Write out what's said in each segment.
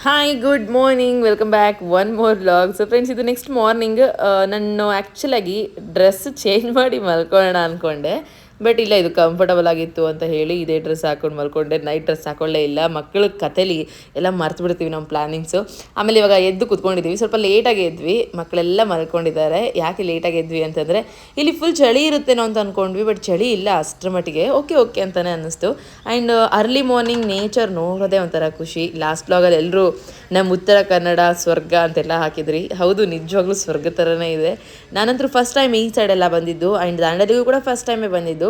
Hi good morning welcome back one more vlog so friends ಇದು next morning ನಾನು ಆ್ಯಕ್ಚುಲಾಗಿ dress change ಮಾಡಿ ಮಲ್ಕೊಳ್ಳೋಣ ಅಂದ್ಕೊಂಡೆ ಬಟ್ ಇಲ್ಲ, ಇದು ಕಂಫರ್ಟಬಲ್ ಆಗಿತ್ತು ಅಂತ ಹೇಳಿ ಇದೇ ಡ್ರೆಸ್ ಹಾಕೊಂಡು ಮಲ್ಕೊಂಡೆ. ನೈಟ್ ಡ್ರೆಸ್ ಹಾಕೊಳ್ಳೇ ಇಲ್ಲ. ಮಕ್ಕಳ ಕತೆಲಿ ಎಲ್ಲ ಮರ್ತು ಬಿಡ್ತೀವಿ ನಮ್ಮ ಪ್ಲಾನಿಂಗ್ಸು ಆಮೇಲೆ ಇವಾಗ ಎದ್ದು ಕುತ್ಕೊಂಡಿದ್ದೀವಿ ಸ್ವಲ್ಪ ಲೇಟಾಗಿ ಎದ್ವಿ. ಮಕ್ಕಳೆಲ್ಲ ಮಲ್ಕೊಂಡಿದ್ದಾರೆ. ಯಾಕೆ ಲೇಟಾಗಿ ಎದ್ವಿ ಅಂತಂದರೆ, ಇಲ್ಲಿ ಫುಲ್ ಚಳಿ ಇರುತ್ತೇನೋ ಅಂತ ಅಂದ್ಕೊಂಡ್ವಿ ಬಟ್ ಚಳಿ ಇಲ್ಲ ಅಷ್ಟರ ಮಟ್ಟಿಗೆ. ಓಕೆ ಓಕೆ ಅಂತಲೇ ಅನ್ನಿಸ್ತು. ಆ್ಯಂಡ್ ಅರ್ಲಿ ಮಾರ್ನಿಂಗ್ ನೇಚರ್ ನೋಡೋದೇ ಒಂಥರ ಖುಷಿ. ಲಾಸ್ಟ್ ಬ್ಲಾಗಲ್ಲಿ ಎಲ್ಲರೂ ನಮ್ಮ ಉತ್ತರ ಕನ್ನಡ, ಸ್ವರ್ಗ ಅಂತೆಲ್ಲ ಹಾಕಿದ್ರಿ. ಹೌದು, ನಿಜವಾಗ್ಲೂ ಸ್ವರ್ಗ ಥರನೇ ಇದೆ. ನಾನಂತರೂ ಫಸ್ಟ್ ಟೈಮ್ ಈ ಸೈಡೆಲ್ಲ ಬಂದಿದ್ದು. ಆ್ಯಂಡ್ ದಾಂಡಲಿಗೂ ಕೂಡ ಫಸ್ಟ್ ಟೈಮೇ ಬಂದಿದ್ದು.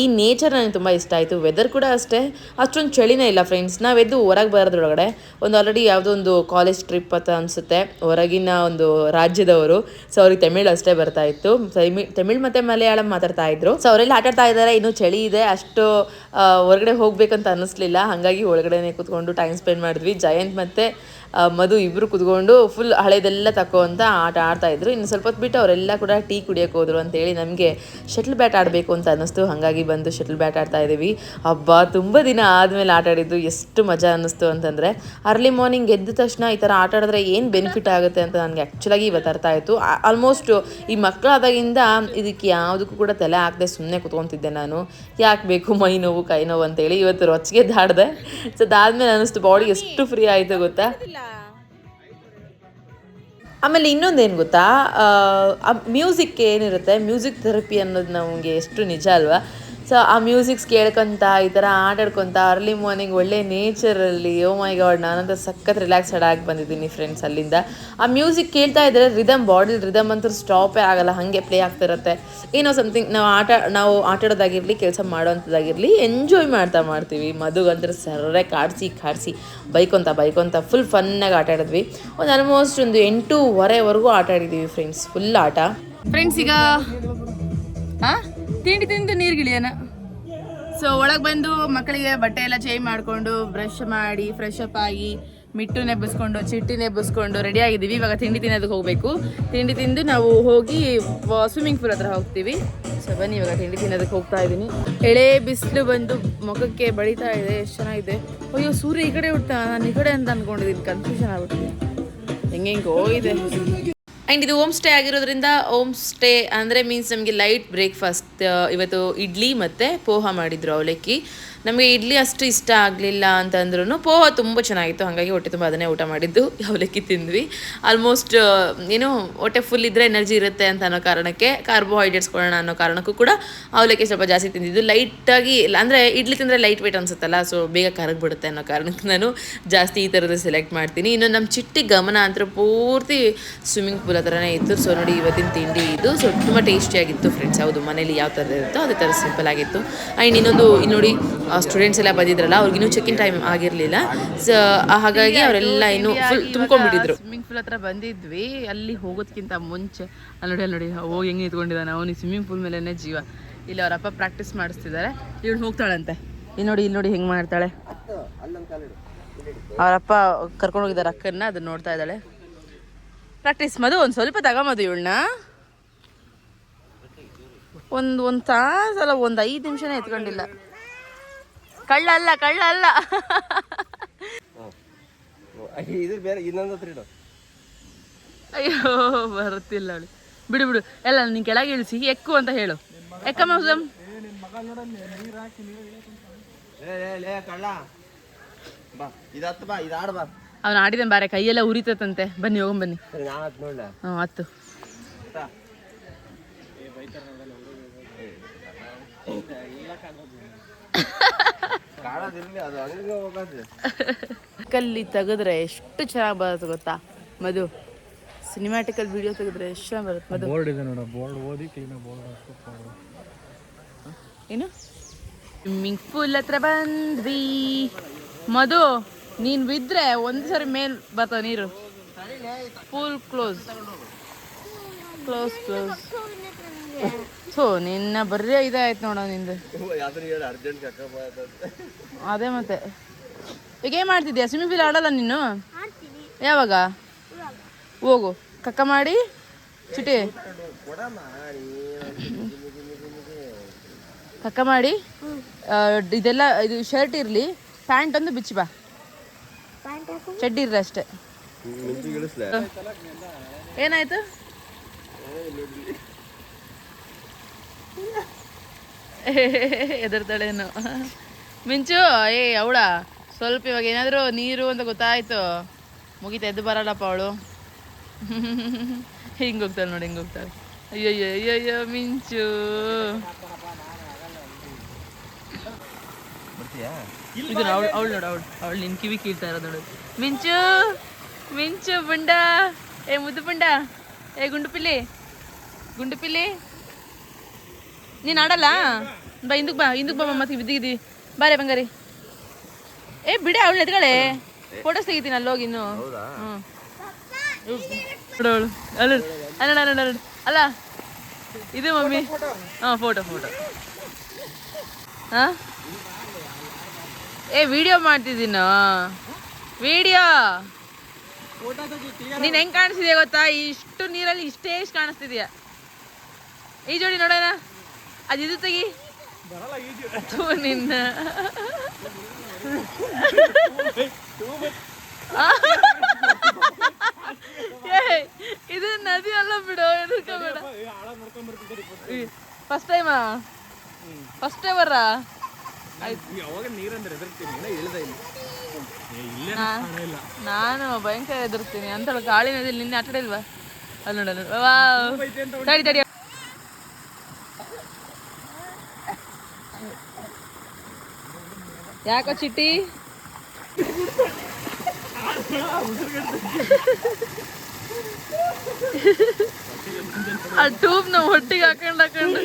ಈ ನೇಚರ್ ನನಗೆ ತುಂಬ ಇಷ್ಟ ಆಯಿತು. ವೆದರ್ ಕೂಡ ಅಷ್ಟೇ. ಅಷ್ಟೊಂದು ಚಳಿನೇ ಇಲ್ಲ ಫ್ರೆಂಡ್ಸ್ ನಾವೆದ್ದು ಹೊರಗೆ ಬರೋದ್ರೊಳಗಡೆ ಒಂದು ಆಲ್ರೆಡಿ ಯಾವುದೋ ಒಂದು ಕಾಲೇಜ್ ಟ್ರಿಪ್ ಅಂತ ಅನಿಸುತ್ತೆ. ಹೊರಗಿನ ಒಂದು ರಾಜ್ಯದವರು. ಸೊ ಅವ್ರಿಗೆ ತಮಿಳ್ ಅಷ್ಟೇ ಬರ್ತಾ ಇತ್ತು. ತಮಿಳ್ ತಮಿಳ್ ಮತ್ತು ಮಲಯಾಳಂ ಮಾತಾಡ್ತಾ ಇದ್ರು. ಸೊ ಅವರೆಲ್ಲ ಆಟಾಡ್ತಾ ಇದ್ದಾರೆ. ಇನ್ನೂ ಚಳಿ ಇದೆ. ಅಷ್ಟು ಹೊರಗಡೆ ಹೋಗ್ಬೇಕಂತ ಅನ್ನಿಸ್ಲಿಲ್ಲ ಹಾಗಾಗಿ ಒಳಗಡೆನೆ ಕೂತ್ಕೊಂಡು ಟೈಮ್ ಸ್ಪೆಂಡ್ ಮಾಡಿದ್ವಿ. ಜಯಂತ್ ಮತ್ತು ಮಧು ಇಬ್ಬರು ಕುತ್ಕೊಂಡು ಫುಲ್ ಹಳೆದೆಲ್ಲ ಅಂತ ಆಟ ಆಡ್ತಾ ಇದ್ರು. ಇನ್ನು ಸ್ವಲ್ಪ ಹೊತ್ತು ಬಿಟ್ಟು ಅವರೆಲ್ಲ ಕೂಡ ಟೀ ಕುಡಿಯೋಕೆ ಹೋದ್ರು ಅಂತೇಳಿ ನಮಗೆ ಶಟ್ಲ್ ಬ್ಯಾಟ್ ಆಡಬೇಕು ಅಂತ ಅನ್ನಿಸ್ತು. ಹಾಗಾಗಿ ಬಂದು ಶಟಲ್ ಬ್ಯಾಟ್ ಆಡ್ತಾ ಇದ್ದೀವಿ. ಹಬ್ಬ ತುಂಬ ದಿನ ಆದಮೇಲೆ ಆಟ ಆಡಿದ್ದು ಎಷ್ಟು ಮಜಾ ಅನ್ನಿಸ್ತು ಅಂತಂದರೆ, ಅರ್ಲಿ ಮಾರ್ನಿಂಗ್ ಎದ್ದ ತಕ್ಷಣ ಈ ಥರ ಆಟ ಆಡಿದ್ರೆ ಏನು ಬೆನಿಫಿಟ್ ಆಗುತ್ತೆ ಅಂತ ನನಗೆ ಆ್ಯಕ್ಚುಲಾಗಿ ಇವತ್ತು ಅರ್ಥ ಆಯಿತು. ಆಲ್ಮೋಸ್ಟ್ ಈ ಮಕ್ಕಳಾದಾಗಿಂದ ಇದಕ್ಕೆ ಯಾವುದಕ್ಕೂ ಕೂಡ ತಲೆ ಹಾಕದೆ ಸುಮ್ಮನೆ ಕುತ್ಕೊತಿದ್ದೆ ನಾನು. ಯಾಕೆ ಬೇಕು ಮೈ ನೋವು, ಕೈ ನೋವು ಅಂತೇಳಿ ಇವತ್ತು ರೊಚ್ಚಿಗೆ ದಾಡ್ದೆ ಸೊ ಅದಾದ್ಮೇಲೆ ಅನ್ನಿಸ್ತು ಬಾಡಿ ಎಷ್ಟು ಫ್ರೀ ಆಯಿತು ಗೊತ್ತಾ? ಆಮೇಲೆ ಇನ್ನೊಂದೇನು ಗೊತ್ತಾ? ಮ್ಯೂಸಿಕ್ ಏನಿರುತ್ತೆ? ಮ್ಯೂಸಿಕ್ ಥೆರಪಿ ಅನ್ನೋದು ನಮಗೆ ಎಷ್ಟು ನಿಜ ಅಲ್ವಾ? ಸೊ ಆ ಮ್ಯೂಸಿಕ್ಸ್ ಕೇಳ್ಕೊಂತ, ಈ ಥರ ಆಟಾಡ್ಕೊತ ಅರ್ಲಿ ಮಾರ್ನಿಂಗ್ ಒಳ್ಳೆ ನೇಚರಲ್ಲಿ ಓ ಮೈ ಗಾಡ್ ನಾನಂತ ಸಖತ್ ರಿಲ್ಯಾಕ್ಸ್ಡ್ ಆಗಿ ಬಂದಿದ್ದೀನಿ ಫ್ರೆಂಡ್ಸ್ ಅಲ್ಲಿಂದ. ಆ ಮ್ಯೂಸಿಕ್ ಕೇಳ್ತಾ ಇದ್ದರೆ ರಿದಮ್ ಬಾಡಿ ರಿದಮ್ ಅಂತೂ ಸ್ಟಾಪೇ ಆಗಲ್ಲ, ಹಾಗೆ ಪ್ಲೇ ಆಗ್ತಿರುತ್ತೆ ಏನೋ ಸಮಥಿಂಗ್ ನಾವು ಆಟ, ನಾವು ಆಟಾಡೋದಾಗಿರಲಿ ಕೆಲಸ ಮಾಡೋವಂಥದ್ದಾಗಿರಲಿ ಎಂಜಾಯ್ ಮಾಡ್ತಾ ಮಾಡ್ತೀವಿ. ಮದುಗಂದ್ರೆ ಸರ್ರೆ ಕಾಡಿಸಿ ಕಾಡಿಸಿ, ಬೈಕೊಂತ ಬೈಕೊಂತ ಫುಲ್ ಫನ್ನಾಗಿ ಆಟ ಆಡಿದ್ವಿ. ಒಂದು ಆಲ್ಮೋಸ್ಟ್ ಒಂದು ಎಂಟೂವರೆವರೆಗೂ ಆಟಾಡಿದ್ದೀವಿ ಫ್ರೆಂಡ್ಸ್ ಫುಲ್ ಆಟ. ಫ್ರೆಂಡ್ಸ್ ಈಗ ಹಾಂ ತಿಂಡಿ ತಿಂದು ನೀರ್ಗಿಳಿಯನ ಸೊ ಒಳಗೆ ಬಂದು ಮಕ್ಕಳಿಗೆ ಬಟ್ಟೆ ಎಲ್ಲ ಚೇಂಜ್ ಮಾಡಿಕೊಂಡು ಬ್ರಷ್ ಮಾಡಿ ಫ್ರೆಶ್ ಅಪ್ ಆಗಿ ಮಿಟ್ಟು ನೆಬ್ಬಿಸ್ಕೊಂಡು ಚಿಟ್ಟಿ ನೆಬ್ಬಿಸ್ಕೊಂಡು ರೆಡಿ ಆಗಿದ್ದೀವಿ. ಇವಾಗ ತಿಂಡಿ ತಿನ್ನೋದಕ್ಕೆ ಹೋಗಬೇಕು. ತಿಂಡಿ ತಿಂದು ನಾವು ಹೋಗಿ ಸ್ವಿಮ್ಮಿಂಗ್ ಪೂಲ್ ಹತ್ರ ಹೋಗ್ತೀವಿ. ಸೊ ಬನ್ನಿ, ಇವಾಗ ತಿಂಡಿ ತಿನ್ನೋದಕ್ಕೆ ಹೋಗ್ತಾ ಇದ್ದೀನಿ. ಎಳೆ ಬಿಸಿಲು ಬಂದು ಮುಖಕ್ಕೆ ಬಳಿತಾ ಇದೆ, ಎಷ್ಟು ಚೆನ್ನಾಗಿದೆ. ಅಯ್ಯೋ, ಸೂರ್ಯ ಈ ಕಡೆ ಹುಡ್ತಾ ನಾನು ಈ ಕಡೆ ಅಂತ ಅಂದ್ಕೊಂಡಿದ್ದೀನಿ ಕನ್ಫ್ಯೂಷನ್ ಆಗುತ್ತೆ ಹೆಂಗೆ ಹೋಗಿದೆ ಆ್ಯಂಡ್ ಇದು ಹೋಮ್ ಸ್ಟೇ ಆಗಿರೋದ್ರಿಂದ ಹೋಮ್ ಸ್ಟೇ ಅಂದರೆ ಮೀನ್ಸ್ ನಮಗೆ ಲೈಟ್ ಬ್ರೇಕ್ಫಾಸ್ಟ್ ಇವತ್ತು ಇಡ್ಲಿ ಮತ್ತು ಪೋಹ ಮಾಡಿದ್ರು ಅವಲಕ್ಕಿ. ನಮಗೆ ಇಡ್ಲಿ ಅಷ್ಟು ಇಷ್ಟ ಆಗಲಿಲ್ಲ ಅಂತಂದ್ರೂ ಪೋಹ ತುಂಬ ಚೆನ್ನಾಗಿತ್ತು. ಹಾಗಾಗಿ ಹೊಟ್ಟೆ ತುಂಬ ಅದನ್ನೇ ಊಟ ಮಾಡಿದ್ದು. ಅವಲಕ್ಕಿ ತಿಂದ್ವಿ. ಆಲ್ಮೋಸ್ಟ್ ಏನು ಹೊಟ್ಟೆ ಫುಲ್ ಇದ್ದರೆ ಎನರ್ಜಿ ಇರುತ್ತೆ ಅಂತ ಅನ್ನೋ ಕಾರಣಕ್ಕೆ ಕಾರ್ಬೋಹೈಡ್ರೇಟ್ಸ್ ಕೊಡೋಣ ಅನ್ನೋ ಕಾರಣಕ್ಕೂ ಕೂಡ ಅವಲಕ್ಕಿ ಸ್ವಲ್ಪ ಜಾಸ್ತಿ ತಿಂದಿದ್ದು. ಲೈಟಾಗಿ ಅಂದರೆ ಇಡ್ಲಿ ತಿಂದರೆ ಲೈಟ್ ವೆಯ್ಟ್ ಅನ್ಸುತ್ತಲ್ಲ ಸೊ ಬೇಗ ಕರಗ್ಬಿಡುತ್ತೆ ಅನ್ನೋ ಕಾರಣಕ್ಕೆ ನಾನು ಜಾಸ್ತಿ ಈ ಥರದ್ದು ಸೆಲೆಕ್ಟ್ ಮಾಡ್ತೀನಿ. ಇನ್ನು ನಮ್ಮ ಚಿಟ್ಟಿ ಗಮನ ಅಂತೂ ಪೂರ್ತಿ ಸ್ವಿಮ್ಮಿಂಗ್ ಪೂಲ್ ಹತ್ರನೇ ಇತ್ತು. ಸೊ ನೋಡಿ ಇವತ್ತಿನ ತಿಂಡಿ ಇದು. ಸೊ ತುಂಬ ಟೇಸ್ಟಿಯಾಗಿತ್ತು ಫ್ರೆಂಡ್ಸ್ ಹೌದು, ಮನೇಲಿ ಯಾವ ಥರ ಇರುತ್ತೋ ಅದೇ ಥರ ಸಿಂಪಲ್ ಆಗಿತ್ತು. ಆ್ಯಂಡ್ ಇನ್ನೊಂದು ಇಲ್ಲಿ ನೋಡಿ ಸ್ಟೂಡೆಂಟ್ಸ್ ಎಲ್ಲ ಬಂದಿದ್ರಲ್ಲ ಅವ್ರಿಗೆ ಇನ್ನೂ ಚೆಕ್ ಇನ್ ಟೈಮ್ ಆಗಿರಲಿಲ್ಲ ಸೊ ಹಾಗಾಗಿ ಅವರೆಲ್ಲ ಇನ್ನೂ ಫುಲ್ ತುಂಬ್ಕೊಂಡ್ಬಿಟ್ಟಿದ್ರು. ಸ್ವಿಮ್ಮಿಂಗ್ ಪೂಲ್ ಹತ್ರ ಬಂದಿದ್ವಿ. ಅಲ್ಲಿ ಹೋಗೋದಕ್ಕಿಂತ ಮುಂಚೆ ಅಲ್ಲಿ ನೋಡಿ ಅಲ್ಲಿ ನೋಡಿ ಹೋಗಿ ಹೆಂಗೆ ನಿಂತ್ಕೊಂಡಿದ್ದಾನೆ ಅವನಿಗೆ ಸ್ವಿಮ್ಮಿಂಗ್ ಪೂಲ್ ಮೇಲೇ ಜೀವ. ಇಲ್ಲಿ ಅವರಪ್ಪ ಪ್ರಾಕ್ಟೀಸ್ ಮಾಡಿಸ್ತಿದ್ದಾರೆ. ಇವಳು ಹೋಗ್ತಾಳಂತೆ. ಇಲ್ಲಿ ನೋಡಿ ಇಲ್ಲಿ ನೋಡಿ ಹೆಂಗೆ ಮಾಡ್ತಾಳೆ. ಅವರಪ್ಪ ಕರ್ಕೊಂಡು ಹೋಗಿದ್ದಾರೆ ಅಕ್ಕನ್ನ ಅದನ್ನ ನೋಡ್ತಾ ಇದ್ದಾಳೆ. ಪ್ರಾಕ್ಟೀಸ್ ಮದು ಒಂದು ಸ್ವಲ್ಪ ತಗೊಂಬದು ಇವಳನ್ನ. ಒಂದು ಒಂದು ತಾಸಲ್ಲ ಒಂದು ಐದು ನಿಮಿಷನೇ ಎತ್ಕೊಂಡಿಲ್ಲ. ಕಳ್ಳ ಅಲ್ಲ ಕಳ್ಳ ಅಲ್ಲ ಇದು ಬೇರೆ ಇನ್ನೊಂದು ಹತ್ರ ಇಡು. ಅಯ್ಯೋ ಬರುತ್ತಿಲ್ಲ ಅವಳು. ಬಿಡು ಬಿಡು. ಎಲ್ಲ ನೀನು ಕೆಳಗೆ ಇಳಿಸಿ ಎಕ್ಕು ಅಂತ ಹೇಳು. ಎಕ್ಕ ಮೌಸಮ್ ಅವ್ನು ಲೇ ಲೇ ಕಳ್ಳ. ಬಾ ಇದತ್ತು ಬಾ ಇದು ಆಡು ಬಾ. ಅವನು ಆಡಿದ ಬಾರೆ ಕೈಯೆಲ್ಲ ಉರಿತತಂತೆ. ಬನ್ನಿ ಹೋಗಂ. ಬನ್ನಿ ಹ್ಞೂ ಹತ್ತು ಕಾಣೋದಿರ್ಲಿ ಅದು ಹಂಗೆ ಹೋಗೋದು ಕಲ್ಲಿ ತೆಗೆದ್ರೆ ಎಷ್ಟು ಚೆನ್ನಾಗಿ ಬರುತ್ತೆ ಗೊತ್ತಾ? ಮಧು ಸಿನಿಮ್ಯಾಟಿಕಲ್ ವಿಡಿಯೋ ತೆಗೆದ್ರೆ ಎಷ್ಟು ಚೆನ್ನಾಗಿ ಬರುತ್ತೆ ಮಧು? ಬೋರ್ಡ್ ಇದೆ ನೋಡ ಬೋರ್ಡ್ ಓದಿ ಕ್ಲೀನ್ ಬೋರ್ಡ್ ಏನು? ಸ್ವಿಮ್ಮಿಂಗ್ ಪೂಲ್ ಹತ್ರ ಬಂದ್ವಿ. ಮಧು ನೀನು ಬಿದ್ದರೆ ಒಂದು ಸರಿ ಮೇಲ್ ಬರ್ತಾವ ನೀರು. Pool close close close so ನಿನ್ನ ಬರ್ರಿ ಇದಾಯ್ತು ನೋಡೋ ನಿಂದು. ಯಾವ್ದು ಹೇಳಿ ಅರ್ಜೆಂಟ್ ಕಕ್ಕ ಅದೇ ಮತ್ತೆ. ಈಗ ಏನು ಮಾಡ್ತಿದ್ಯಾ? ಸ್ವಿಮ್ಮಿಂಗ್ ಪೂಲ್ ಆಡಲ್ಲ ನೀನು? ಯಾವಾಗ? ಹೋಗು. ಕಕ್ಕ ಮಾಡಿ ಚಿಟಿ. ಕಕ್ಕ ಮಾಡಿ ಇದೆಲ್ಲ ಇದು ಶರ್ಟ್ ಇರಲಿ ಪ್ಯಾಂಟ್ ಒಂದು ಬಿಚ್ಚಿ ಬಾ. ಚಡ್ಡಿ ಇರ್ರಿ ಅಷ್ಟೇ. ಏನಾಯ್ತು? ಎದರ್ತಾಳೇನು ಮಿಂಚು ಏ ಅವಳ ಸ್ವಲ್ಪ ಇವಾಗ ಏನಾದರೂ ನೀರು ಅಂತ ಗೊತ್ತಾಯ್ತು. ಮುಗಿತ ಎದ್ದು ಬರಲ್ಲಪ್ಪ ಅವಳು. ಹಿಂಗೆ ಹೋಗ್ತಾಳೆ ನೋಡಿ ಹಿಂಗೆ ಹೋಗ್ತಾಳೆ ಅಯ್ಯೋ ಅಯ್ಯೋ ಮಿಂಚು. ಬರ್ತೀಯಾ? ಇದು ಅವಳು ಅವಳು ನೋಡು ಅವಳು ಅವಳು ನಿನ್ ಕಿವಿ ಕೀಳ್ತಾ ಇರೋದು ನೋಡು. ಮಿಂಚು ಮಿಂಚು ಬುಂಡ ಏ ಮುದ್ದು ಬುಂಡ ಏ ಗುಂಡು ಪಿಲ್ಲಿ. ಗುಂಡು ಪಿಲ್ಲಿ. ನೀನು ಆಡಲ್ಲ? ಬಾ ಹಿಂದಕ್ಕೆ ಬಾ ಹಿಂದಕ್ಕೆ ಬಾ ಮತ್ತೆ ಬಿದ್ದಿದ್ದಿ ಬಾರೆ ಬಂಗಾರಿ. ಏ ಬಿಡ ಅವಳು ಎದ್ಗಳೆ ಫೋಟೋಸ್ ತೆಗಿತೀನಿ ಅಲ್ಲಿ ಹೋಗಿ ಇನ್ನು. ಹ್ಞೂ ಅಲ್ಲ ಅಲ್ಲ ಇದು ಮಮ್ಮಿ. ಹಾಂ ಫೋಟೋ ಫೋಟೋ ಹಾಂ? ಏ ವಿಡಿಯೋ ಮಾಡ್ತಿದ್ದೀನೋ? ವಿಡಿಯೋ ನೀನ್ ಹೆಂಗ್ ಕಾಣಿಸ್ತಿದ್ಯಾ ಗೊತ್ತಾ? ಇಷ್ಟು ನೀರಲ್ಲಿ ಇಷ್ಟೇ ಇಷ್ಟು ಕಾಣಿಸ್ತಿದ್ಯಾ? ಈ ಜೋಡಿ ನೋಡೋಣ. ಅದು ಇದು ತೆಗಿ ಥು, ನಿನ್ನ. ಇದು ನದಿ ಅಲ್ಲ ಬಿಡು ಬೇಡ. ಫಸ್ಟ್ ಟೈಮಾ ಫಸ್ಟ್ ಟೈಮ್ ಬರ್ರ ಯಾವಾಗ ನೀರಂದ್ರೆ ಎದುರ್ತೀನಿ ಏನೋ ಇಳಿದ ಇಲ್ಲಿ. ನಾನು ಭಯಂಕರ ಎದುರ್ತೀನಿ ಅಂತ ಗಾಳಿ ನದಿಲಿ ನಿನ್ನೆ ಆಟ ಆಡಿಲ್ವಾ ಅಲ್ಲಿ ನೋಡ ಅಲ್ಲಿ ನೋಡು. ವಾವ್. ತಡಿ ತಡಿ. ಯಾಕ ಚಿಟ್ಟಿ? ಆ ಟ್ಯೂಬ್ನ ಹೊಟ್ಟಿಗೆ ಹಾಕೊಂಡ್. ಹಾಕೊಂಡು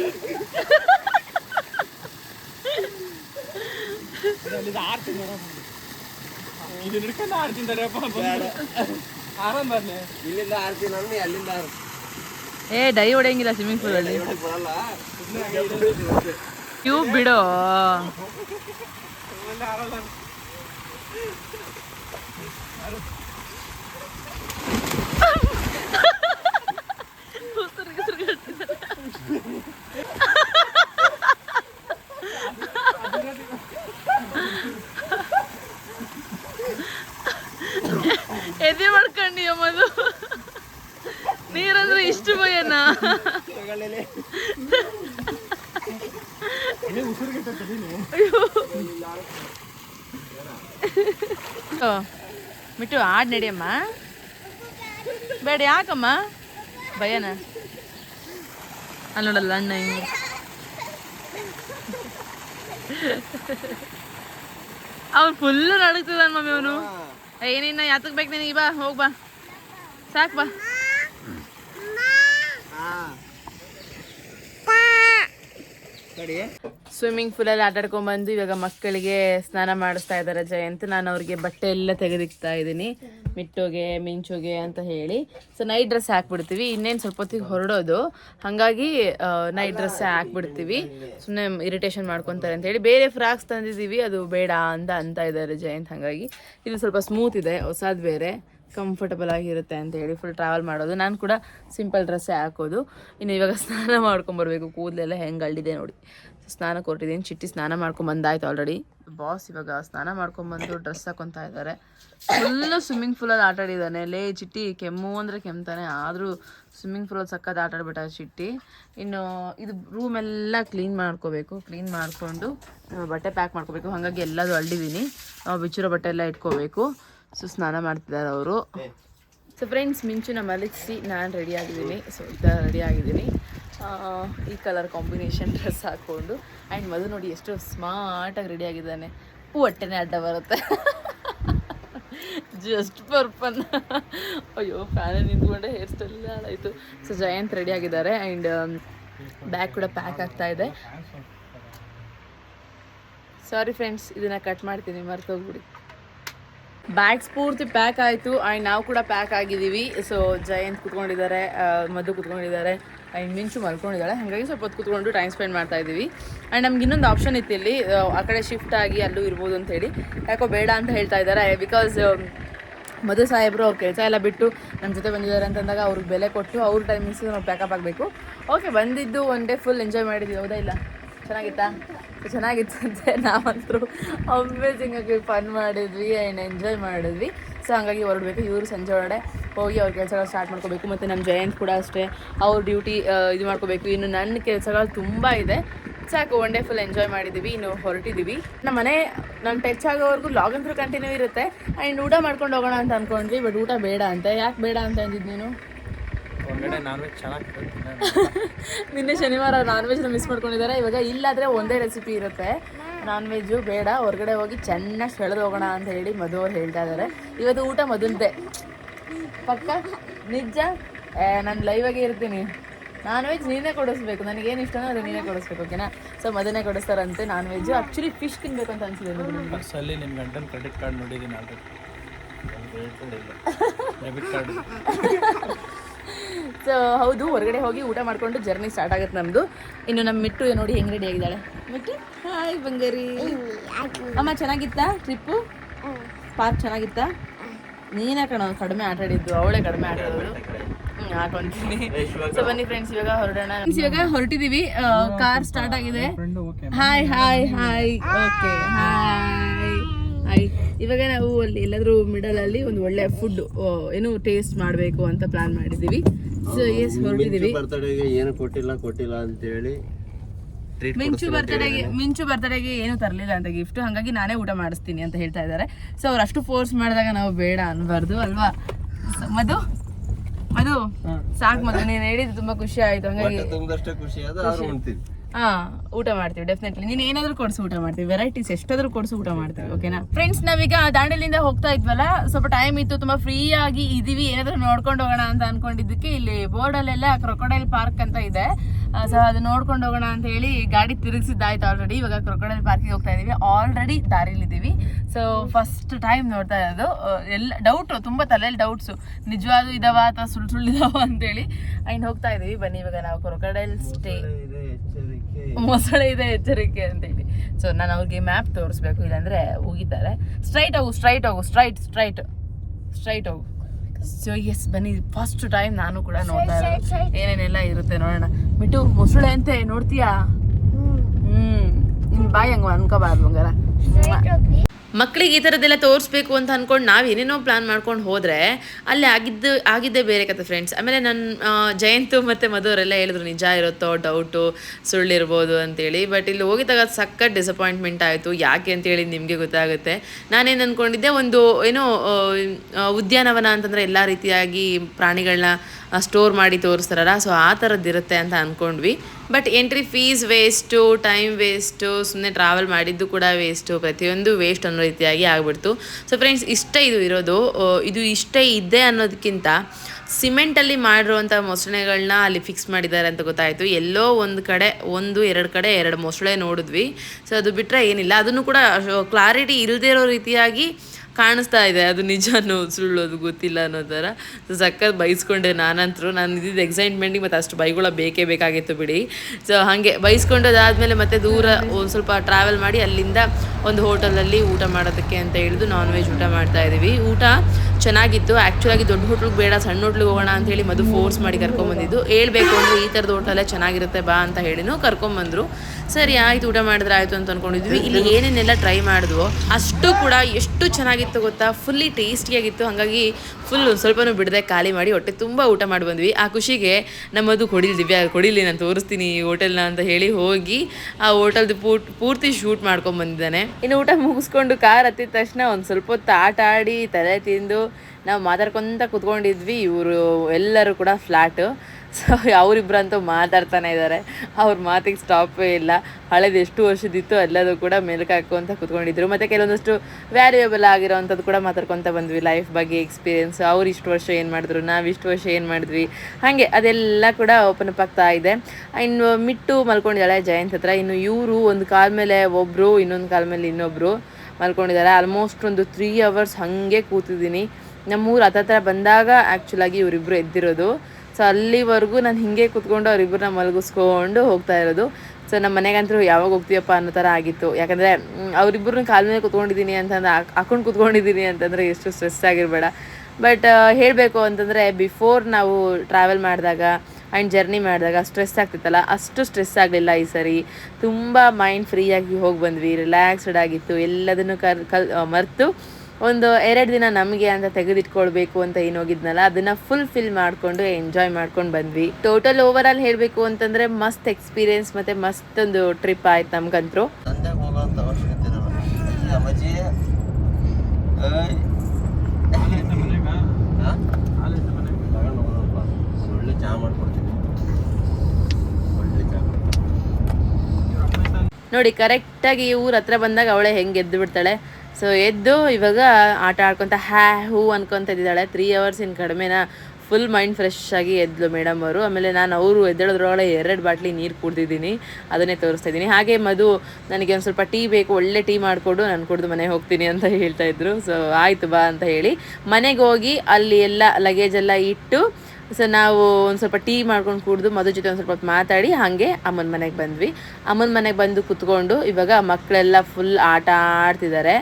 ಏ ಡೈ ಹೊಡೆಯಂಗಿಲ್ಲ ಸ್ವಿಮ್ಮಿಂಗ್ ಪೂಲ್ ಅಲ್ಲಿ. ಟ್ಯೂಬ್ ಬರಲ್ಲ. ಟ್ಯೂಬ್ ಬಿಡೋ ಎದೆ ಮಾಡ್ಕೊಂಡಿ ಅಮ್ಮದು ನೀರಂದ್ರೆ ಇಷ್ಟು ಭಯನ ತಗೊಳ್ಳೇಲೆ. ಓ, ಮಿಟ್ಟು ಆಡ್ ನಡಿಯಮ್ಮ. ಬೇಡ ಯಾಕಮ್ಮ? ಭಯನ? ಅಲ್ಲಿ ನೋಡಲ್ಲ ಅಣ್ಣ ಹಿಂಗೆ? ಅವ್ನು ಫುಲ್ ನಡುಗ್ತಿದ್ದಾನ ಮಮ್ಮಿ ಅವನು. ಏನಿನ್ನ ಯಾತಕ್ ಬೇಕು ನಿನಗೆ? ಬಾ ಹೋಗ್ ಬಾ. ಸಾಕ್ ಬಾ ತಡಿ ಸ್ವಿಮ್ಮಿಂಗ್ ಪೂಲಲ್ಲಿ ಆಟ ಆಡ್ಕೊಂಡ್ಬಂದು ಇವಾಗ ಮಕ್ಕಳಿಗೆ ಸ್ನಾನ ಮಾಡಿಸ್ತಾ ಇದ್ದಾರೆ ಜಯಂತ್. ನಾನು ಅವ್ರಿಗೆ ಬಟ್ಟೆ ಎಲ್ಲ ತೆಗೆದಿಕ್ತಾ ಇದ್ದೀನಿ. ಮಿಟ್ಟೋಗೆ, ಮಿಂಚುಗೆ ಅಂತ ಹೇಳಿ. ಸೊ ನೈಟ್ ಡ್ರೆಸ್ ಹಾಕ್ಬಿಡ್ತೀವಿ. ಇನ್ನೇನು ಸ್ವಲ್ಪ ಹೊತ್ತಿಗೆ ಹೊರಡೋದು. ಹಾಗಾಗಿ ನೈಟ್ ಡ್ರೆಸ್ ಹಾಕ್ಬಿಡ್ತೀವಿ. ಸುಮ್ಮನೆ ಇರಿಟೇಷನ್ ಮಾಡ್ಕೊತಾರೆ ಅಂತ ಹೇಳಿ. ಬೇರೆ ಫ್ರಾಕ್ಸ್ ತಂದಿದ್ದೀವಿ. ಅದು ಬೇಡ ಅಂತ ಅಂತ ಇದ್ದಾರೆ ಜಯಂತ್. ಹಾಗಾಗಿ, ಇದು ಸ್ವಲ್ಪ ಸ್ಮೂತ್ ಇದೆ. ಹೊಸದು ಬೇರೆ. ಕಂಫರ್ಟಬಲ್ ಆಗಿರುತ್ತೆ ಅಂತ ಹೇಳಿ ಫುಲ್ ಟ್ರಾವೆಲ್ ಮಾಡೋದು. ನಾನು ಕೂಡ ಸಿಂಪಲ್ ಡ್ರೆಸ್ಸೇ ಹಾಕೋದು. ಇನ್ನು ಇವಾಗ ಸ್ನಾನ ಮಾಡ್ಕೊಂಬರ್ಬೇಕು ಕೂದಲೆಲ್ಲ ಹೆಂಗೆ ಅಳ್ಳಿದೆ ನೋಡಿ. ಸ್ನಾನ ಕೊಟ್ಟಿದ್ದೀನಿ. ಚಿಟ್ಟಿ ಸ್ನಾನ ಮಾಡ್ಕೊಂಬಂದಾಯ್ತು ಆಲ್ರೆಡಿ ಬಾಸ್ ಇವಾಗ ಸ್ನಾನ ಮಾಡ್ಕೊಂಬಂದು ಡ್ರೆಸ್ ಹಾಕೊತಾ ಇದ್ದಾರೆ. ಫುಲ್ಲು ಸ್ವಿಮ್ಮಿಂಗ್ ಫೂಲಲ್ಲಿ ಆಟ ಆಡಿದ್ದಾನೆ. ಲೇ ಚಿಟ್ಟಿ, ಕೆಮ್ಮು ಅಂದರೆ ಕೆಮ್ತಾನೆ. ಆದರೂ ಸ್ವಿಮ್ಮಿಂಗ್ ಫೂಲಲ್ಲಿ ಸಕ್ಕತ್ ಆಟ ಆಡ್ಬಿಟ್ಟ ಚಿಟ್ಟಿ. ಇನ್ನು ಇದು ರೂಮ್ ಎಲ್ಲ ಕ್ಲೀನ್ ಮಾಡ್ಕೋಬೇಕು. ಕ್ಲೀನ್ ಮಾಡಿಕೊಂಡು ಬಟ್ಟೆ ಪ್ಯಾಕ್ ಮಾಡ್ಕೋಬೇಕು. ಹಾಗಾಗಿ ಎಲ್ಲದು ಅಳ್ಳಿದ್ದೀನಿ ಬಿಚ್ಚಿರೋ ಬಟ್ಟೆ ಎಲ್ಲ ಇಟ್ಕೋಬೇಕು. ಸೊ ಸ್ನಾನ ಮಾಡ್ತಿದ್ದಾರೆ ಅವರು. ಸೊ ಫ್ರೆಂಡ್ಸ್ ಮಿಂಚಿನ ಮಲಗಿಸಿ ನಾನು ರೆಡಿ ಆಗಿದ್ದೀನಿ. ಸೊ ಈ ಥರ ರೆಡಿ ಆಗಿದ್ದೀನಿ. ಆ, ಈ ಕಲರ್ ಕಾಂಬಿನೇಷನ್ ಡ್ರೆಸ್ ಹಾಕ್ಕೊಂಡು. ಆ್ಯಂಡ್ ಮದು ನೋಡಿ ಎಷ್ಟು ಸ್ಮಾರ್ಟಾಗಿ ರೆಡಿ ಆಗಿದ್ದಾನೆ. ಹೂ ಹೊಟ್ಟೆನೇ ಅಡ್ಡ ಬರುತ್ತೆ. ಜಸ್ಟ್ ಪರ್ಪನ್ ಅಯ್ಯೋ ಫ್ಯಾನ್ ನಿಂತ್ಕೊಂಡೆ ಹೇರ್ ಸ್ಟೈಲ್ ಎಲ್ಲ ಹಾಳಾಯಿತು. ಸೊ ಜಯಂತ್ ರೆಡಿ ಆಗಿದ್ದಾರೆ. ಆ್ಯಂಡ್ ಬ್ಯಾಗ್ ಕೂಡ ಪ್ಯಾಕ್ ಆಗ್ತಾ ಇದೆ. ಸಾರಿ ಫ್ರೆಂಡ್ಸ್ ಇದನ್ನು ಕಟ್ ಮಾಡ್ತೀನಿ ಮರ್ತೋಗ್ಬಿಡಿ. ಬ್ಯಾಗ್ಸ್ ಪೂರ್ತಿ ಪ್ಯಾಕ್ ಆಯಿತು. ಆ್ಯಂಡ್ ನಾವು ಕೂಡ ಪ್ಯಾಕ್ ಆಗಿದ್ದೀವಿ. ಸೊ ಜಯಂತ್ ಕುತ್ಕೊಂಡಿದ್ದಾರೆ ಮದ್ದು ಕುತ್ಕೊಂಡಿದ್ದಾರೆ ಆ್ಯಂಡ್ ಮಿಂಚು ಮಲ್ಕೊಂಡಿದ್ದಾಳೆ. ಹಾಗಾಗಿ ಸ್ವಲ್ಪ ಹೊತ್ತು ಕುತ್ಕೊಂಡು ಟೈಮ್ ಸ್ಪೆಂಡ್ ಮಾಡ್ತಾ ಇದ್ದೀವಿ. ಆ್ಯಂಡ್ ನಮ್ಗೆ ಇನ್ನೊಂದು ಆಪ್ಷನ್ ಇತ್ತು ಇಲ್ಲಿ. ಆ, ಕಡೆ ಶಿಫ್ಟ್ ಆಗಿ ಅಲ್ಲೂ ಇರ್ಬೋದು ಅಂತ ಹೇಳಿ. ಯಾಕೋ ಬೇಡ ಅಂತ ಹೇಳ್ತಾ ಇದ್ದಾರೆ. ಬಿಕಾಸ್ ಮಧು ಸಾಹೇಬರು ಅವ್ರ ಕೆಲಸ ಎಲ್ಲ ಬಿಟ್ಟು ನಮ್ಮ ಜೊತೆ ಬಂದಿದ್ದಾರೆ ಅಂತಂದಾಗ ಅವ್ರಿಗೆ ಬೆಲೆ ಕೊಟ್ಟು ಅವ್ರ ಟೈಮಿಂಗ್ಸ್ ನಾವು ಪ್ಯಾಕಪ್ ಆಗಬೇಕು. ಓಕೆ ಬಂದಿದ್ದು ಒನ್ ಡೇ ಫುಲ್ ಎಂಜಾಯ್ ಮಾಡಿದ್ವಿ ಹೌದಾ ಇಲ್ಲ? ಚೆನ್ನಾಗಿತ್ತಾ? So, ಅಂತ ನಾವಂತರೂ ಅಮೇಝಿಂಗ್ ಆಗಿ ಫನ್ ಮಾಡಿದ್ವಿ ಆ್ಯಂಡ್ ಎಂಜಾಯ್ ಮಾಡಿದ್ವಿ. ಸೊ ಹಂಗಾಗಿ ಹೊರಡಬೇಕು. ಇವರು ಸಂಜೆ ಒಳಗಡೆ ಹೋಗಿ ಅವ್ರ ಕೆಲಸಗಳು ಸ್ಟಾರ್ಟ್ ಮಾಡ್ಕೋಬೇಕು. ಮತ್ತು ನಮ್ಮ ಜಯಂತ್ ಕೂಡ ಅಷ್ಟೇ. ಅವ್ರ ಡ್ಯೂಟಿ ಇದು ಮಾಡ್ಕೋಬೇಕು. ಇನ್ನು ನನ್ನ ಕೆಲಸಗಳು ತುಂಬ ಇದೆ. ಸಾಕು ಒನ್ ಡೇ ಫುಲ್ ಎಂಜಾಯ್ ಮಾಡಿದ್ದೀವಿ ಇನ್ನು ಹೊರಟಿದ್ದೀವಿ ನಮ್ಮ ಮನೆ ನಾನು ಟಚ್ ಆಗೋವರೆಗೂ ಲಾಗ್ ಅಂತೂ ಕಂಟಿನ್ಯೂ ಇರುತ್ತೆ. ಆ್ಯಂಡ್ ಊಟ ಮಾಡ್ಕೊಂಡು ಹೋಗೋಣ ಅಂತ ಅಂದ್ಕೊಂಡ್ವಿ ಬಟ್ ಊಟ ಬೇಡ ಅಂತ. ಯಾಕೆ ಬೇಡ ಅಂತ ಅಂದಿದ್ದು ನೀನು? ಹೊರಗಡೆ ನಾನ್ ವೆಜ್ ಚೆನ್ನಾಗಿ ನಿನ್ನೆ ಶನಿವಾರ ನಾನ್ ವೆಜ್ನ ಮಿಸ್ ಮಾಡ್ಕೊಂಡಿದ್ದಾರೆ. ಇವಾಗ ಇಲ್ಲಾದರೆ ಒಂದೇ ರೆಸಿಪಿ ಇರುತ್ತೆ. ನಾನ್ ವೆಜ್ಜು ಬೇಡ ಹೊರಗಡೆ ಹೋಗಿ ಚೆನ್ನಾಗಿ ಸೆಳೆದು ಹೋಗೋಣ ಅಂತ ಹೇಳಿ ಮಧು ಅವ್ರು ಹೇಳ್ತಾ ಇದ್ದಾರೆ. ಇವತ್ತು ಊಟ ಮದುವೆ ಪಕ್ಕ ನಿಜ? ನಾನು ಲೈವ್ ಆಗಿ ಇರ್ತೀನಿ. ನಾನ್ ವೆಜ್ ನೀನೇ ಕೊಡಿಸ್ಬೇಕು. ನನಗೇನು ಇಷ್ಟನೋ ಅದು ನೀನೇ ಕೊಡಿಸ್ಬೇಕು ಓಕೆನಾ ಸೊ ಮದನೇ ಕೊಡಿಸ್ತಾರಂತೆ ನಾನ್ ವೆಜ್ ಆ್ಯಕ್ಚುಲಿ ಫಿಶ್ ತಿನ್ಬೇಕು ಅಂತ ಅನ್ಸಿದೆ ಬಸ್ಸಲ್ಲಿ ಗಂಟನ ಕ್ರೆಡಿಟ್ ಕಾರ್ಡ್ ನೋಡಿದ್ದೀನಿ ಆಲ್ರೆಡಿ ಡೆಬಿಟ್ ಕಾರ್ಡ್ ಸೊ ಹೌದು, ಹೊರಗಡೆ ಹೋಗಿ ಊಟ ಮಾಡ್ಕೊಂಡು ಜರ್ನಿ ಸ್ಟಾರ್ಟ್ ಆಗುತ್ತೆ ನಮ್ಮದು ಇನ್ನು ನಮ್ಮ ಮಿಟ್ಟು ನೋಡಿ ಹೆಂಗೆ ರೆಡಿ ಆಗಿದ್ದಾಳೆ. ಮಿಟ್ಟು? ಹಾಯ್ ಬಂಗಾರಿ. ಅಮ್ಮ, ಚೆನ್ನಾಗಿತ್ತಾ ಟ್ರಿಪ್ಪು ಪಾರ್ಕ್ ಚೆನ್ನಾಗಿತ್ತಾ? ನೀನೇ ಕಣ, ಕಡಿಮೆ ಆಟ ಆಡಿದ್ದು, ಅವಳೇ ಕಡಿಮೆ ಆಟ ಆಡೋದು. ಸೊ ಬನ್ನಿ ಫ್ರೆಂಡ್ಸ್ ಇವಾಗ ಹೊರಡೋಣ. ಇವಾಗ ಹೊರಟಿದೀವಿ. ಕಾರ್ ಸ್ಟಾರ್ಟ್ ಆಗಿದೆ. Hi hi hi okay hi hi ಇವಾಗ ನಾವು ಅಲ್ಲಿ ಎಲ್ಲಾದ್ರೂ ಮಿಡಲ್ ಅಲ್ಲಿ ಒಂದು ಒಳ್ಳೆ ಫುಡ್ ಏನು ಟೇಸ್ಟ್ ಮಾಡಬೇಕು ಅಂತ ಪ್ಲಾನ್ ಮಾಡಿದೀವಿ ಸೊ ಎಸ್ ಹೊರಟಿದೀವಿ. ಬರ್ತಡೆಗೆ ಏನು ಕೊಟ್ಟಿಲ್ಲ ಕೊಟ್ಟಿಲ್ಲ ಅಂತ ಹೇಳಿ ಮಿಂಚು ಬರ್ತಡೆಗೆ ಮಿಂಚು ಬರ್ತಡೆಗೆ ಏನು ತರಲಿಲ್ಲ ಅಂತ ಗಿಫ್ಟ್ ಹಾಗಾಗಿ ನಾನೇ ಊಟ ಮಾಡಿಸ್ತೀನಿ ಅಂತ ಹೇಳ್ತಾ ಇದ್ದಾರೆ ಸೊ ಅವ್ರು ಅಷ್ಟು ಫೋರ್ಸ್ ಮಾಡಿದಾಗ ನಾವು ಬೇಡ ಅನ್ಬಾರ್ದು ಅಲ್ವಾ? ಮದು ಮಧು? ಮಧು ಸಾಕು ಮಧು ನೀನು ಹೇಳಿದ್ದು ತುಂಬಾ ಖುಷಿ ಆಯ್ತು. ಹಂಗಾಗಿ ತುಂಬಾ ಖುಷಿ ಹಾ ಊಟ ಮಾಡ್ತೀವಿ ಡೆಫಿನೆಟ್ಲಿ ನೀನು ಏನಾದ್ರು ಕೊಡ್ಸು ಊಟ ಮಾಡ್ತೀವಿ. ವೆರೈಟೀಸ್ ಎಷ್ಟಾದ್ರೂ ಕೊಡಿಸು ಊಟ ಮಾಡ್ತೀವಿ ಓಕೆನಾ ಫ್ರೆಂಡ್ಸ್ ನಾವೀಗ ದಾಂಡೇಲಿಂದ ಹೋಗ್ತಾ ಇದ್ವಲ್ಲ ಸ್ವಲ್ಪ ಟೈಮ್ ಇತ್ತು ತುಂಬಾ ಫ್ರೀ ಆಗಿ ಇದೀವಿ ಏನಾದರೂ ನೋಡ್ಕೊಂಡು ಹೋಗೋಣ ಅಂತ ಅನ್ಕೊಂಡಿದ್ದಕ್ಕೆ ಇಲ್ಲಿ ಬೋರ್ಡಲ್ಲೆಲ್ಲ ಕ್ರೊಕೊಡೈಲ್ ಪಾರ್ಕ್ ಅಂತ ಇದೆ. ಸೊ ಅದು ನೋಡ್ಕೊಂಡು ಹೋಗೋಣ ಅಂತ ಹೇಳಿ ಗಾಡಿ ತಿರುಗಿಸಿದ್ದಾಯ್ತು ಆಲ್ರೆಡಿ ಇವಾಗ ಕ್ರೊಕೊಡೈಲ್ ಪಾರ್ಕಿಗೆ ಹೋಗ್ತಾ ಇದೀವಿ. ಆಲ್ರೆಡಿ ದಾರಿಲಿದ್ದೀವಿ ಸೊ ಫಸ್ಟ್ ಟೈಮ್ ನೋಡ್ತಾ ಇರೋದು. ಎಲ್ಲ ಡೌಟ್ ತುಂಬಾ ತಲೆಯಲ್ಲಿ ಡೌಟ್ಸು ನಿಜವಾದ ಇದಾವ ಅಥವಾ ಸುಳ್ಳು ಸುಳ್ಳು ಇದಾವ ಅಂತೇಳಿ ಅಂಡ್ ಹೋಗ್ತಾ ಇದ್ದೀವಿ ಬನ್ನಿ ಇವಾಗ ನಾವು ಕ್ರೊಕೊಡೈಲ್ ಸ್ಟೇ ಮೊಸಳೆ ಇದೆ ಎಚ್ಚರಿಕೆ ಅಂತೇಳಿ. ಸೊ ನಾನು ಅವ್ರಿಗೆ ಮ್ಯಾಪ್ ತೋರಿಸ್ಬೇಕು ಇಲ್ಲಾಂದ್ರೆ ಹೋಗಿದ್ದಾರೆ. ಸ್ಟ್ರೈಟ್ ಹೋಗು ಸ್ಟ್ರೈಟ್ ಹೋಗು ಸ್ಟ್ರೈಟ್ ಸ್ಟ್ರೈಟ್ ಸ್ಟ್ರೈಟ್ ಹೋಗು. ಸೊ ಎಸ್ ಬನ್ನಿ ಫಸ್ಟ್ ಟೈಮ್ ನಾನು ಕೂಡ ನೋಡ್ತಾ ಇರೋದು. ಏನೇನೆಲ್ಲ ಇರುತ್ತೆ ನೋಡೋಣ. ಬಿಟ್ಟು ಮೊಸಳೆ ಅಂತೆ ನೋಡ್ತೀಯಾ? ಹ್ಞೂ ನಿನ್ನ ಬಾಯಿ ಹಂಗ ಅನ್ಕೋಬಾರ್ದು ಬಂಗಾರ. ಮಕ್ಕಳಿಗೆ ಈ ಥರದ್ದೆಲ್ಲ ತೋರಿಸ್ಬೇಕು ಅಂತ ಅಂದ್ಕೊಂಡು ನಾವು ಏನೇನೋ ಪ್ಲಾನ್ ಮಾಡ್ಕೊಂಡು ಹೋದರೆ ಅಲ್ಲಿ ಆಗಿದ್ದು, ಆಗಿದ್ದೇ ಬೇರೆ ಕತೆ ಫ್ರೆಂಡ್ಸ್ ಆಮೇಲೆ ನನ್ನ ಜಯಂತು ಮತ್ತು ಮಧು ಅವರೆಲ್ಲ ಹೇಳಿದ್ರು, ನಿಜ ಇರುತ್ತೋ ಡೌಟು ಸುಳ್ಳಿರ್ಬೋದು ಅಂತೇಳಿ. ಬಟ್ ಇಲ್ಲಿ ಹೋಗಿದಾಗ ಸಖತ್ ಡಿಸಪಾಯಿಂಟ್ಮೆಂಟ್ ಆಯಿತು. ಯಾಕೆ ಅಂತೇಳಿ ನಿಮಗೆ ಗೊತ್ತಾಗುತ್ತೆ. ನಾನೇನು ಅಂದ್ಕೊಂಡಿದ್ದೆ ಒಂದು, ಏನೋ ಉದ್ಯಾನವನ ಅಂತಂದರೆ ಎಲ್ಲ ರೀತಿಯಾಗಿ ಪ್ರಾಣಿಗಳನ್ನ ಸ್ಟೋರ್ ಮಾಡಿ ತೋರಿಸ್ತಾರಲ್ಲ, ಸೊ ಆ ಥರದ್ದು ಇರುತ್ತೆ ಅಂತ ಅಂದ್ಕೊಂಡ್ವಿ but entry fees waste time waste ಸುಮ್ಮನೆ ಟ್ರಾವೆಲ್ ಮಾಡಿದ್ದು ಕೂಡ ವೇಸ್ಟು ಪ್ರತಿಯೊಂದು ವೇಸ್ಟ್ ಅನ್ನೋ ರೀತಿಯಾಗಿ ಆಗಿಬಿಡ್ತು. ಸೊ ಫ್ರೆಂಡ್ಸ್ ಇಷ್ಟೇ ಇದು ಇರೋದು ಇದು ಇಷ್ಟೇ ಇದೆ ಅನ್ನೋದಕ್ಕಿಂತ ಸಿಮೆಂಟಲ್ಲಿ ಮಾಡಿರುವಂಥ ಮೊಸಳೆಗಳನ್ನ ಅಲ್ಲಿ ಫಿಕ್ಸ್ ಮಾಡಿದ್ದಾರೆ ಅಂತ ಗೊತ್ತಾಯಿತು. ಎಲ್ಲೋ ಒಂದು ಕಡೆ, ಒಂದು, ಎರಡು ಕಡೆ, ಎರಡು ಮೊಸಳೆ ನೋಡಿದ್ವಿ. ಸೊ ಅದು ಬಿಟ್ಟರೆ ಏನಿಲ್ಲ. ಅದನ್ನು ಕೂಡ ಕ್ಲಾರಿಟಿ ಇಲ್ಲದೇ ಇರೋ ರೀತಿಯಾಗಿ ಕಾಣಿಸ್ತಾ ಇದೆ, ಅದು ನಿಜನೋ ಸುಳ್ಳು ಅದು ಗೊತ್ತಿಲ್ಲ ಅನ್ನೋ ಥರ. ಸೊ ಸಕ್ಕತ್ ಬೈಸ್ಕೊಂಡೆ ನಾನಂತರೂ. ನಾನು ಇದ್ದಿದ್ದು ಎಕ್ಸೈಟ್ಮೆಂಟಿಗೆ ಮತ್ತು ಅಷ್ಟು ಬೈಗಳ ಬೇಕೇ ಬೇಕಾಗಿತ್ತು ಬಿಡಿ. ಸೊ ಹಾಗೆ ಬೈಸ್ಕೊಂಡು ಅದಾದಮೇಲೆ ಮತ್ತೆ ದೂರ ಒಂದು ಸ್ವಲ್ಪ ಟ್ರಾವೆಲ್ ಮಾಡಿ ಅಲ್ಲಿಂದ ಒಂದು ಹೋಟೆಲಲ್ಲಿ ಊಟ ಮಾಡೋದಕ್ಕೆ ಅಂತ ಹೇಳಿದು ನಾನ್ ವೆಜ್ ಊಟ ಮಾಡ್ತಾ ಇದ್ದೀವಿ. ಊಟ ಚೆನ್ನಾಗಿತ್ತು. ಆ್ಯಕ್ಚುಲಾಗಿ ದೊಡ್ಡ ಹೋಟ್ಲಿಗೆ ಬೇಡ, ಸಣ್ಣ ಹೋಟ್ಲಿಗೆ ಹೋಗೋಣ ಅಂತ ಹೇಳಿ ಮದು ಫೋರ್ಸ್ ಮಾಡಿ ಕರ್ಕೊಂಬಂದಿದ್ದು. ಹೇಳ್ಬೇಕು ಅಂದರೆ ಈ ಥರದ ಹೋಟೆಲೇ ಚೆನ್ನಾಗಿರುತ್ತೆ ಬಾ ಅಂತ ಹೇಳಿನೂ ಕರ್ಕೊಂಬಂದರು. ಸರಿ, ಆಯ್ತು, ಊಟ ಮಾಡಿದ್ರೆ ಆಯಿತು ಅಂತ ಅಂದ್ಕೊಂಡಿದ್ವಿ ಇಲ್ಲಿ ಏನೇನೆಲ್ಲ ಟ್ರೈ ಮಾಡಿದ್ವು, ಅಷ್ಟು ಕೂಡ ಎಷ್ಟು ಚೆನ್ನಾಗಿತ್ತು ಗೊತ್ತಾ? ಫುಲ್ಲಿ ಟೇಸ್ಟಿಯಾಗಿತ್ತು ಹಾಗಾಗಿ ಫುಲ್ ಸ್ವಲ್ಪನೂ ಬಿಡದೆ ಖಾಲಿ ಮಾಡಿ ಹೊಟ್ಟೆ ತುಂಬ ಊಟ ಮಾಡಿ ಬಂದ್ವಿ. ಆ ಖುಷಿಗೆ ನಮ್ಮದು ಕೊಡಿಲ್ ದಿವ್ಯಾ, ಕೊಡಿಲಿ ನಾನು ತೋರಿಸ್ತೀನಿ ಈ ಹೋಟೆಲ್ನ ಅಂತ ಹೇಳಿ ಹೋಗಿ ಆ ಹೋಟೆಲ್ದು ಪೂರ್, ಪೂರ್ತಿ ಶೂಟ್ ಮಾಡ್ಕೊಂಡು ಬಂದಿದ್ದಾನೆ. ಇನ್ನು ಊಟ ಮುಗಿಸ್ಕೊಂಡು ಕಾರ್ ಹತ್ತಿದ ತಕ್ಷಣ ಒಂದು ಸ್ವಲ್ಪ ಹೊತ್ತು ಆಟ ಆಡಿ ತಲೆ ತಿಂದು ನಾವು ಮಾತಾಡ್ಕೊತ ಕುತ್ಕೊಂಡಿದ್ವಿ. ಇವರು ಎಲ್ಲರೂ ಕೂಡ ಫ್ಲ್ಯಾಟು ಸೊ ಅವರಿಬ್ಬರಂತೂ ಮಾತಾಡ್ತಾನೆ ಇದ್ದಾರೆ ಅವ್ರ ಮಾತಿಗೆ ಸ್ಟಾಪೇ ಇಲ್ಲ. ಹಳೇದು ಎಷ್ಟು ವರ್ಷದಿತ್ತು ಎಲ್ಲದೂ ಕೂಡ ಮೆಲುಕು ಹಾಕ್ಕೊಂತ ಕುತ್ಕೊಂಡಿದ್ರು. ಮತ್ತು ಕೆಲವೊಂದಷ್ಟು ವ್ಯಾಲ್ಯೂಯಬಲ್ ಆಗಿರೋವಂಥದ್ದು ಕೂಡ ಮಾತಾಡ್ಕೊತ ಬಂದ್ವಿ. ಲೈಫ್ ಬಗ್ಗೆ ಎಕ್ಸ್ಪೀರಿಯೆನ್ಸ್ ಅವ್ರು ಇಷ್ಟು ವರ್ಷ ಏನು ಮಾಡಿದ್ರು, ನಾವು ಇಷ್ಟು ವರ್ಷ ಏನು ಮಾಡಿದ್ವಿ. ಹಾಗೆ ಅದೆಲ್ಲ ಕೂಡ ಓಪನ್ ಅಪ್ ಆಗ್ತಾ ಇದೆ. ಇನ್ನು ಮಿಟ್ಟು ಮಲ್ಕೊಂಡಿದ್ದಾಳೆ ಜಯಂತ್ ಹತ್ರ. ಇನ್ನು ಇವರು ಒಂದು ಕಾಲ ಮೇಲೆ ಒಬ್ಬರು ಇನ್ನೊಂದು ಕಾಲ ಮೇಲೆ ಇನ್ನೊಬ್ಬರು ಮಲ್ಕೊಂಡಿದ್ದಾರೆ. ಆಲ್ಮೋಸ್ಟ್ ಒಂದು ತ್ರೀ ಅವರ್ಸ್ ಹಾಗೆ ಕೂತಿದ್ದೀನಿ. ನಮ್ಮೂರು ಹತ್ತತ್ರ ಬಂದಾಗ ಆ್ಯಕ್ಚುಲಾಗಿ ಇವರಿಬ್ಬರು ಎದ್ದಿರೋದು. ಸೊ ಅಲ್ಲಿವರೆಗೂ ನಾನು ಹಿಂಗೆ ಕೂತ್ಕೊಂಡು ಅವರಿಬ್ಬರನ್ನ ಮಲಗಿಸ್ಕೊಂಡು ಹೋಗ್ತಾ ಇರೋದು. ಸೊ ನಮ್ಮ ಮನೆಗಂತೂ ಯಾವಾಗ ಹೋಗ್ತೀಯಪ್ಪ ಅನ್ನೋ ಥರ ಆಗಿತ್ತು. ಯಾಕಂದರೆ ಅವರಿಬ್ಬರನ್ನ ಕಾಲ ಮೇಲೆ ಕೂತ್ಕೊಂಡಿದ್ದೀನಿ ಅಂತಂದ್ರೆ, ಹಾಕ್- ಹಾಕೊಂಡು ಕೂತ್ಕೊಂಡಿದ್ದೀನಿ ಅಂತಂದರೆ ಎಷ್ಟು ಸ್ಟ್ರೆಸ್ ಆಗಿರಬೇಡ. ಬಟ್ ಹೇಳಬೇಕು ಅಂತಂದರೆ ಬಿಫೋರ್ ನಾವು ಟ್ರಾವೆಲ್ ಮಾಡಿದಾಗ ಆ್ಯಂಡ್ ಜರ್ನಿ ಮಾಡಿದಾಗ ಸ್ಟ್ರೆಸ್ ಆಗ್ತಿತ್ತಲ್ಲ, ಅಷ್ಟು ಸ್ಟ್ರೆಸ್ ಆಗಲಿಲ್ಲ ಈ ಸರಿ. ತುಂಬ ಮೈಂಡ್ ಫ್ರೀಯಾಗಿ ಹೋಗಿ ಬಂದ್ವಿ ರಿಲ್ಯಾಕ್ಸ್ಡ್ ಆಗಿತ್ತು, ಎಲ್ಲದನ್ನು ಕರ್, ಕಲ್, ಮರೆತು. ಒಂದು ಎರಡು ದಿನ ನಮಗೆ ಅಂತ ತೆಗೆದಿಟ್ಕೊಳ್ಬೇಕು ಅಂತ ಏನು ಹೋಗಿದ್ನಲ್ಲ ಅದನ್ನ ಫುಲ್ ಫಿಲ್ ಮಾಡಿಕೊಂಡು ಎಂಜಾಯ್ ಮಾಡ್ಕೊಂಡು ಬಂದ್ವಿ. ಟೋಟಲ್ ಓವರ್ ಆಲ್ ಹೇಳಬೇಕು ಅಂತಂದ್ರೆ ಮಸ್ತ್ ಎಕ್ಸ್ಪೀರಿಯನ್ಸ್ ಮತ್ತೆ ಮಸ್ತ್ ಒಂದು ಟ್ರಿಪ್ ಆಯ್ತು ನಮ್ಗಂತೂ ಸಂಜೆಗೆ ಹೋಗೋಂಥ ಅವಶ್ಯಕತೆ ನೋಡಿ ಕರೆಕ್ಟಾಗಿ ಈ ಊರ ಹತ್ರ ಬಂದಾಗ ಅವಳೆ ಹೆಂಗೆ ಎದ್ದು ಬಿಡ್ತಾಳೆ. ಸೊ ಎದ್ದು ಇವಾಗ ಆಟ ಆಡ್ಕೊತ ಹ್ಯಾ ಹೂ ಅನ್ಕೊಂತ ಇದ್ದಾಳೆ. ತ್ರೀ ಅವರ್ಸ್ ಇನ್ ಕಡಿಮೆನ ಫುಲ್ ಮೈಂಡ್ ಫ್ರೆಶ್ ಆಗಿ ಎದ್ಲು ಮೇಡಮ್ ಅವರು. ಆಮೇಲೆ ನಾನು ಅವರು ಎದ್ದೇಳೋದ್ರೊಳಗೆ ಎರಡು ಬಾಟ್ಲಿ ನೀರು ಕುಡ್ದಿದ್ದೀನಿ. ಅದನ್ನೇ ತೋರಿಸ್ತಾ ಇದ್ದೀನಿ. ಹಾಗೆ ಮಧು, ನನಗೆ ಒಂದು ಸ್ವಲ್ಪ ಟೀ ಬೇಕು, ಒಳ್ಳೆ ಟೀ ಮಾಡಿಕೊಡು, ನಾನು ಕುಡಿದು ಮನೆಗೆ ಹೋಗ್ತೀನಿ ಅಂತ ಹೇಳ್ತಾ ಇದ್ರು. ಸೊ ಆಯಿತು ಬಾ ಅಂತ ಹೇಳಿ ಮನೆಗೆ ಹೋಗಿ ಅಲ್ಲಿ ಎಲ್ಲ ಲಗೇಜ್ ಎಲ್ಲ ಇಟ್ಟು ಸೊ ನಾವು ಒಂದು ಸ್ವಲ್ಪ ಟೀ ಮಾಡ್ಕೊಂಡು ಕುಡಿದು ಮದುವೆ ಜೊತೆ ಒಂದು ಸ್ವಲ್ಪ ಹೊತ್ತು ಮಾತಾಡಿ ಹಾಗೆ ಅಮ್ಮನ ಮನೆಗೆ ಬಂದ್ವಿ. ಅಮ್ಮನ ಮನೆಗೆ ಬಂದು ಕುತ್ಕೊಂಡು ಇವಾಗ ಮಕ್ಕಳೆಲ್ಲ ಫುಲ್ ಆಟ ಆಡ್ತಿದ್ದಾರೆ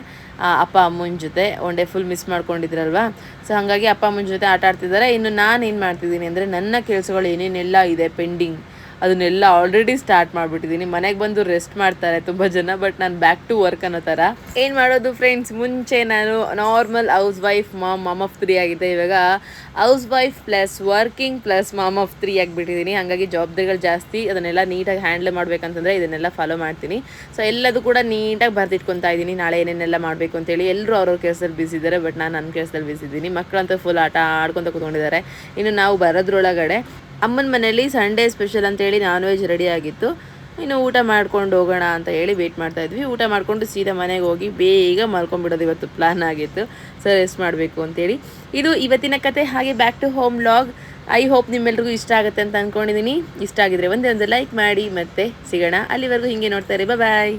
ಅಪ್ಪ ಅಮ್ಮನ ಜೊತೆ ಒನ್ ಫುಲ್ ಮಿಸ್ ಮಾಡ್ಕೊಂಡಿದ್ರಲ್ವಾ? ಸೊ ಹಾಗಾಗಿ ಅಪ್ಪ ಅಮ್ಮನ ಜೊತೆ ಆಟ ಆಡ್ತಿದ್ದಾರೆ ಇನ್ನು ನಾನು ಏನು ಮಾಡ್ತಿದ್ದೀನಿ ಅಂದರೆ ನನ್ನ ಕೆಲಸಗಳು ಏನೇನೆಲ್ಲ ಇದೆ ಪೆಂಡಿಂಗ್ ಅದನ್ನೆಲ್ಲ ಆಲ್ರೆಡಿ ಸ್ಟಾರ್ಟ್ ಮಾಡಿಬಿಟ್ಟಿದ್ದೀನಿ ಮನೆಗೆ ಬಂದು ರೆಸ್ಟ್ ಮಾಡ್ತಾರೆ ತುಂಬ ಜನ ಬಟ್ ನಾನು ಬ್ಯಾಕ್ ಟು ವರ್ಕ್ ಅನ್ನೋ ಥರ ಏನು ಮಾಡೋದು ಫ್ರೆಂಡ್ಸ್ ಮುಂಚೆ ನಾನು normal housewife mom mom of three ಆಗಿದೆ ಇವಾಗ housewife plus working plus mom of three ಆಗಿಬಿಟ್ಟಿದ್ದೀನಿ ಹಾಗಾಗಿ ಜವಾಬ್ದಾರಿಗಳು ಜಾಸ್ತಿ. ಅದನ್ನೆಲ್ಲ ನೀಟಾಗಿ ಹ್ಯಾಂಡಲ್ ಮಾಡಬೇಕಂತಂದರೆ ಇದನ್ನೆಲ್ಲ ಫಾಲೋ ಮಾಡ್ತೀನಿ. ಸೊ ಎಲ್ಲದೂ ಕೂಡ ನೀಟಾಗಿ ಬರ್ದಿಟ್ಕೊತಾ ಇದ್ದೀನಿ ನಾಳೆ ಏನೇನೆಲ್ಲ ಮಾಡಬೇಕು ಅಂತೇಳಿ ಎಲ್ಲರೂ ಅವ್ರವ್ರ ಕೆಲಸದಲ್ಲಿ ಬಿಸಿ ಇದ್ದಾರೆ ಬಟ್ ನಾನು ನನ್ನ ಕೆಲಸದಲ್ಲಿ ಬಿಸಿದ್ದೀನಿ ಮಕ್ಕಳಂತೂ ಫುಲ್ ಆಟ ಆಡ್ಕೊತ ಕೂತ್ಕೊಂಡಿದ್ದಾರೆ. ಇನ್ನು ನಾವು ಬರೋದ್ರೊಳಗಡೆ ಅಮ್ಮನ ಮನೇಲಿ ಸಂಡೇ ಸ್ಪೆಷಲ್ ಅಂತೇಳಿ ನಾನ್ ವೆಜ್ ರೆಡಿ ಆಗಿತ್ತು. ಇನ್ನು ಊಟ ಮಾಡ್ಕೊಂಡು ಹೋಗೋಣ ಅಂತ ಹೇಳಿ ವೇಟ್ ಮಾಡ್ತಾ ಇದ್ವಿ. ಊಟ ಮಾಡ್ಕೊಂಡು ಸೀದಾ ಮನೆಗೆ ಹೋಗಿ ಬೇಗ ಮಲ್ಕೊಂಡ್ಬಿಡೋದು ಇವತ್ತು ಪ್ಲಾನ್ ಆಗಿತ್ತು. ಸರ್ ರೆಸ್ಟ್ ಮಾಡಬೇಕು ಅಂತೇಳಿ. ಇದು ಇವತ್ತಿನ ಕತೆ. ಹಾಗೆ back to home log I hope ನಿಮ್ಮೆಲ್ರಿಗೂ ಇಷ್ಟ ಆಗುತ್ತೆ ಅಂತ ಅಂದ್ಕೊಂಡಿದ್ದೀನಿ ಇಷ್ಟ ಆಗಿದ್ರೆ ಒಂದೇ ಒಂದು ಲೈಕ್ ಮಾಡಿ ಮತ್ತೆ ಸಿಗೋಣ. ಅಲ್ಲಿವರೆಗೂ ಹಿಂಗೆ ನೋಡ್ತಾರೆ ಬಾಯ್